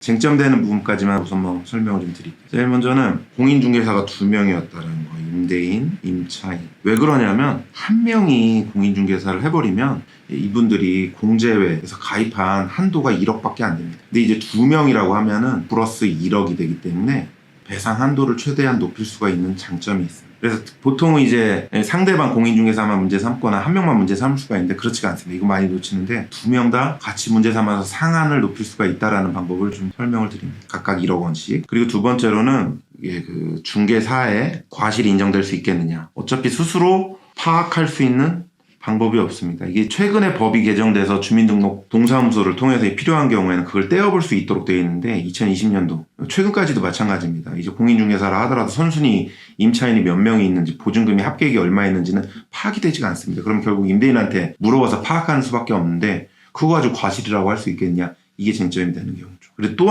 쟁점되는 부분까지만 우선 뭐 설명을 좀 드릴게요. 제일 먼저는 공인중개사가 두 명이었다는 거. 임대인, 임차인. 왜 그러냐면 한 명이 공인중개사를 해버리면 이분들이 공제회에서 가입한 한도가 1억밖에 안 됩니다. 근데 이제 두 명이라고 하면은 플러스 1억이 되기 때문에 배상 한도를 최대한 높일 수가 있는 장점이 있습니다. 그래서 보통은 이제 상대방 공인중개사만 문제 삼거나 한 명만 문제 삼을 수가 있는데 그렇지가 않습니다. 이거 많이 놓치는데 두 명 다 같이 문제 삼아서 상한을 높일 수가 있다라는 방법을 좀 설명을 드립니다. 각각 1억 원씩. 그리고 두 번째로는 이게 그 중개사의 과실이 인정될 수 있겠느냐. 어차피 스스로 파악할 수 있는 방법이 없습니다. 이게 최근에 법이 개정돼서 주민등록 동사무소를 통해서 필요한 경우에는 그걸 떼어볼 수 있도록 되어 있는데 2020년도 최근까지도 마찬가지입니다. 이제 공인중개사라 하더라도 선순위 임차인이 몇 명이 있는지 보증금이 합계액이 얼마 있는지는 파악이 되지가 않습니다. 그럼 결국 임대인한테 물어봐서 파악하는 수밖에 없는데 그거 가지고 과실이라고 할 수 있겠냐? 이게 쟁점이 되는 경우죠. 그리고 또